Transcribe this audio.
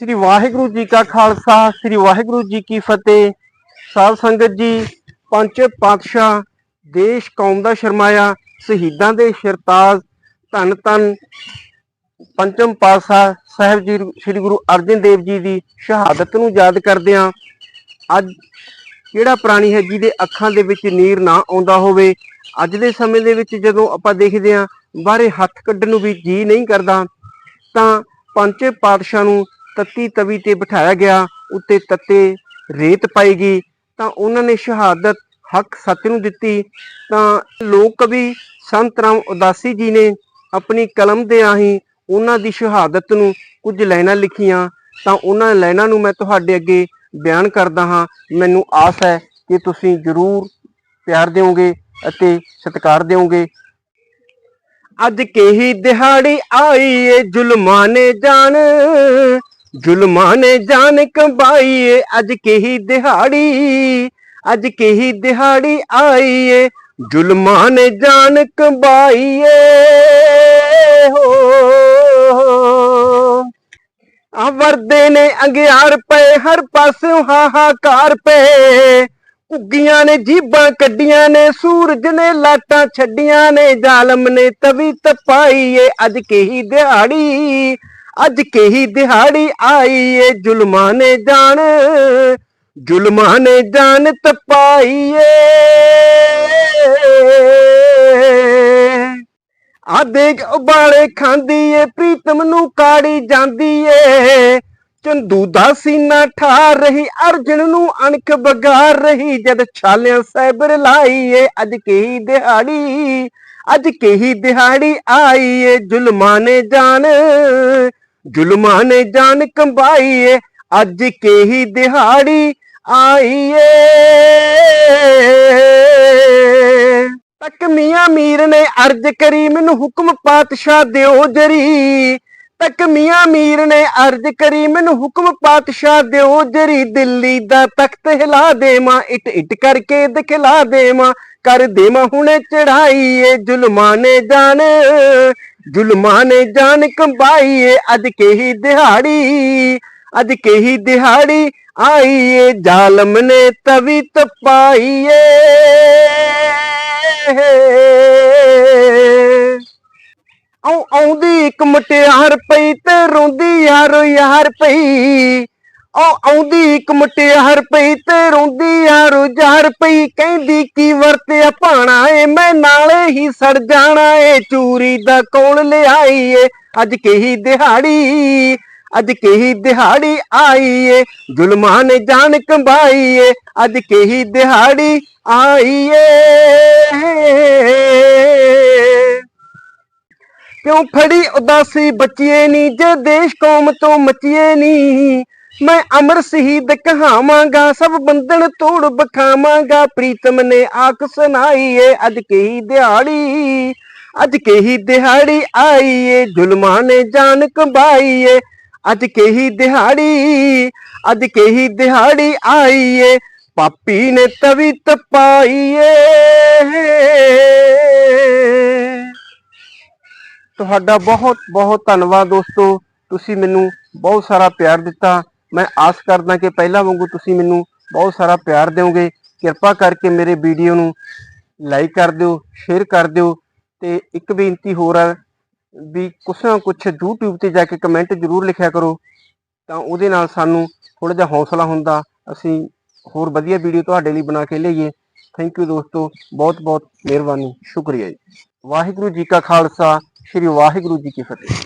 ਸ੍ਰੀ ਵਾਹਿਗੁਰੂ ਜੀ ਕਾ ਖਾਲਸਾ, ਸ੍ਰੀ ਵਾਹਿਗੁਰੂ ਜੀ ਕੀ ਫਤਿਹ। ਸਾਧ ਸੰਗਤ ਜੀ, ਪੰਜ ਪਾਤਸ਼ਾਹ, ਦੇਸ਼ ਕੌਮ ਦਾ ਸ਼ਰਮਾਇਆ, ਸ਼ਹੀਦਾਂ ਦੇ ਸ਼ਰਤਾਜ, ਧੰਨ ਧੰਨ ਪੰਚਮ ਪਾਤਸ਼ਾਹ ਸਾਹਿਬ ਜੀ, ਸ੍ਰੀ ਗੁਰੂ ਅਰਜਨ ਦੇਵ ਜੀ ਦੀ ਸ਼ਹਾਦਤ ਨੂੰ ਯਾਦ ਕਰਦਿਆਂ ਅੱਜ ਕਿਹੜਾ ਪ੍ਰਾਣੀ ਹੈ ਜਿਹਦੇ ਅੱਖਾਂ ਦੇ ਵਿੱਚ ਨੀਰ ਨਾ ਆਉਂਦਾ ਹੋਵੇ? ਅੱਜ ਦੇ ਸਮੇਂ ਦੇ ਵਿੱਚ ਜਦੋਂ ਆਪਾਂ ਦੇਖਦੇ ਹਾਂ, ਬਾਹਰੇ ਹੱਥ ਕੱਢਣ ਨੂੰ ਵੀ ਜੀ ਨਹੀਂ ਕਰਦਾ, ਤਾਂ ਪੰਚੇ ਪਾਤਸ਼ਾਹ ਨੂੰ ਤੱਤੀ ਤਵੀ ਤੇ ਬਿਠਾਇਆ ਗਿਆ, ਉੱਤੇ ਤੱਤੇ ਰੇਤ ਪਾਈ ਗਈ। ਤਾਂ ਉਹਨਾਂ ਨੇ ਸ਼ਹਾਦਤ ਹੱਕ ਸੱਚ ਨੂੰ ਦਿੱਤੀ। ਤਾਂ ਲੋਕ ਕਵੀ ਸੰਤ ਰਾਮ ਉਦਾਸੀ ਜੀ ਨੇ ਆਪਣੀ ਕਲਮ ਦੇ ਰਾਹੀਂ ਉਹਨਾਂ ਦੀ ਸ਼ਹਾਦਤ ਨੂੰ ਕੁਝ ਲਾਈਨਾਂ ਲਿਖੀਆਂ। ਤਾਂ ਉਹਨਾਂ ਲਾਈਨਾਂ ਨੂੰ ਮੈਂ ਤੁਹਾਡੇ ਅੱਗੇ ਬਿਆਨ ਕਰਦਾ ਹਾਂ। ਮੈਨੂੰ ਆਸ ਹੈ ਕਿ ਤੁਸੀਂ ਜ਼ਰੂਰ ਪਿਆਰ ਦਿਓਗੇ ਅਤੇ ਸਤਿਕਾਰ ਦਿਓਗੇ। ਅੱਜ ਕਹੀ ਦਿਹਾੜੀ ਆਈ ਏ ਜ਼ੁਲਮਾਂ ਨੇ ਜਾਨ। ਜ਼ੁਲਮਾਂ ਨੇ ਜਾਨ ਕੰਬਾਈ ਏ ਅੱਜ ਕਿਹੀ ਦਿਹਾੜੀ, ਅੱਜ ਕਿਹੀ ਦਿਹਾੜੀ ਆਈ ਏ ਜ਼ੁਲਮਾਂ ਨੇ ਜਾਨ ਕੰਬਾਈ ਏ ਹੋ। ਆ ਵਰਦੇ ਨੇ ਅੰਗਿਆਰ ਪਏ, ਹਰ ਪਾਸਿਓਂ ਹਾਹਾਕਾਰ ਪਏ। ਘੁੱਗੀਆਂ ਨੇ ਜੀਬਾਂ, ਕੱਢੀਆਂ ਨੇ ਸੂਰਜ ਨੇ ਲਾਟਾਂ, ਛੱਡੀਆਂ ਨੇ ਜ਼ਾਲਮ ਨੇ ਤਵੀ ਤਪਾਈ ਏ ਅੱਜ ਕਿਹੀ ਦਿਹਾੜੀ ਅੱਜ ਕਹੀ ਦਿਹਾੜੀ ਆਈ ਏ, ਜ਼ੁਲਮਾਂ ਨੇ ਜਾਨ ਜ਼ੁਲਮਾਂ ਨੇ ਜਾਨ ਤਪਾਈ ਏ ਆ ਦੇਖ ਉਬਾਲੇ ਖਾਂਦੀ ਏ ਪ੍ਰੀਤਮ ਨੂੰ ਕਾੜੀ ਜਾਂਦੀ ਏ ਚੰਦੂ ਦਾ ਸੀਨਾ ਠਾਰ ਰਹੀ, ਅਰਜਨ ਨੂੰ ਅਣਖ ਬਗਾਰ ਰਹੀ। ਜਦ ਛਾਲਿਆਂ ਸੈਬਰ ਲਾਈ ਏ ਅੱਜ ਕਹੀ ਦਿਹਾੜੀ, ਅੱਜ ਕਹੀ ਦਿਹਾੜੀ ਆਈ ਏ, ਜ਼ੁਲਮਾਂ ਨੇ ਜਾਨ ਜ਼ੁਲਮਾਂ ਨੇ ਜਾਨ ਕੰਬਾਈ ਏ, ਅੱਜ ਕੀ ਦਿਹਾੜੀ ਆਈ ਤੱਕ ਮੀਆਂ ਮੀਰ ਨੇ ਅਰਜ਼ ਕਰੀ, ਮੈਨੂੰ ਹੁਕਮ ਪਾਤਸ਼ਾਹ ਦਿਓ ਜਰੀ। ਤੱਕ ਮੀਆਂ ਮੀਰ ਨੇ ਅਰਜ਼ ਕਰੀ, ਮੈਨੂੰ ਹੁਕਮ ਪਾਤਸ਼ਾਹ ਦਿਓ ਜਰੀ। ਦਿੱਲੀ ਦਾ ਤਖਤ ਹਿਲਾ ਦੇਵਾਂ ਇਟ ਇਟ ਕਰਕੇ ਦਿਖਲਾ ਦੇਵਾਂ। ਕਰ ਦੇਵਾਂ ਹੁਣੇ ਚੜਾਈਏ ਜ਼ੁਲਮਾਂ ਨੇ ਜਾਨ ਜ਼ੁਲਮਾਂ ਨੇ ਜਾਨ ਕੰਬਾਈ ਏ, ਅੱਜ ਕਿਹੀ ਦਿਹਾੜੀ, ਅੱਜ ਕਿਹੀ ਦਿਹਾੜੀ ਆਈ ਏ, ਜ਼ਾਲਮ ਨੇ ਤਵੀ ਤਪਾਈ ਏ। ਆਉ ਆਉਂਦੀ ਇੱਕ ਮਟਿਆਰ ਪਈ ਤੇ ਰੋਂਦੀ ਯਾਰੋ ਯਾਰ ਪਈ। ਉਹ ਆਉਂਦੀ ਇੱਕ ਮਟਿਆਰ ਪਈ ਤੇ ਰੋਂਦੀ ਯਾਰੋ ਯਾਰ ਪਈ। ਕਹਿੰਦੀ, ਕੀ ਵਰਤਿਆ ਭਾਣਾ ਏ? ਮੈਂ ਨਾਲੇ ਹੀ ਸੜ ਜਾਣਾ ਏ। ਚੂਰੀ ਦਾ ਕੌਣ ਲਿਆਈ ਏ? ਅੱਜ ਕਹੀ ਦਿਹਾੜੀ, ਅੱਜ ਕਹੀ ਦਿਹਾੜੀ ਆਈ ਏ? ਜ਼ੁਲਮਾਂ ਨੇ ਜਾਨ ਕੰਬਾਈ ਏ। ਅੱਜ ਕਹੀ ਦਿਹਾੜੀ ਆਈ ਏ? ਕਿਉਂ ਫੜੀ ਉਦਾਸੀ? ਬਚੀਏ ਨੀ ਜੇ ਦੇਸ਼ ਕੌਮ ਤੋਂ ਮਚੀਏ ਨੀ। ਮੈਂ ਅਮਰ ਸ਼ਹੀਦ ਕਹਾਵਾਂਗਾ, ਸਭ ਬੰਧਨ ਤੋੜ ਬਖਾਵਾਂਗਾ, ਪ੍ਰੀਤਮ ਨੇ ਆਖ ਸੁਣਾਈ ਏ, ਅੱਜ ਕੀ ਦਿਹਾੜੀ, ਅੱਜ ਕੀ ਦਿਹਾੜੀ ਆਈ ਏ, ਜ਼ੁਲਮਾਂ ਨੇ ਜਾਨ ਕੰਬਾਈ ਏ, ਅੱਜ ਕੀ ਦਿਹਾੜੀ, ਅੱਜ ਕੀ ਦਿਹਾੜੀ ਆਈ ਏ, ਪਾਪੀ ਨੇ ਤਵੀ ਤਪਾਈ ਏ। ਤੁਹਾਡਾ ਬਹੁਤ ਬਹੁਤ ਧੰਨਵਾਦ ਦੋਸਤੋ, ਤੁਸੀਂ ਮੈਨੂੰ ਬਹੁਤ ਸਾਰਾ ਪਿਆਰ ਦਿੱਤਾ। ਮੈਂ ਆਸ ਕਰਦਾ ਕਿ ਪਹਿਲਾਂ ਵਾਂਗੂ ਤੁਸੀਂ ਮੈਨੂੰ ਬਹੁਤ ਸਾਰਾ ਪਿਆਰ ਦਿਓਗੇ। ਕਿਰਪਾ ਕਰਕੇ ਮੇਰੇ ਵੀਡੀਓ ਨੂੰ ਲਾਈਕ ਕਰ ਦਿਓ ਸ਼ੇਅਰ ਕਰ ਦਿਓ ਤੇ ਇੱਕ ਬੇਨਤੀ ਹੋਰ ਹੈ ਵੀ ਕੁਛ ਨਾ ਕੁਛ YouTube ਤੇ ਜਾ ਕੇ ਕਮੈਂਟ ਜ਼ਰੂਰ ਲਿਖਿਆ ਕਰੋ ਤਾਂ ਉਹਦੇ ਨਾਲ ਸਾਨੂੰ ਥੋੜਾ ਜਿਹਾ ਹੌਸਲਾ ਹੁੰਦਾ। ਅਸੀਂ ਹੋਰ ਵਧੀਆ ਵੀਡੀਓ ਤੁਹਾਡੇ ਲਈ ਬਣਾ ਕੇ ਲਈਏ ਥੈਂਕ ਯੂ ਦੋਸਤੋ ਬਹੁਤ ਬਹੁਤ ਮਿਹਰਬਾਨੀ, ਸ਼ੁਕਰੀਆ ਜੀ। ਵਾਹਿਗੁਰੂ ਜੀ ਕਾ ਖਾਲਸਾ, ਸ੍ਰੀ ਵਾਹਿਗੁਰੂ ਜੀ ਕੀ ਫਤਿਹ।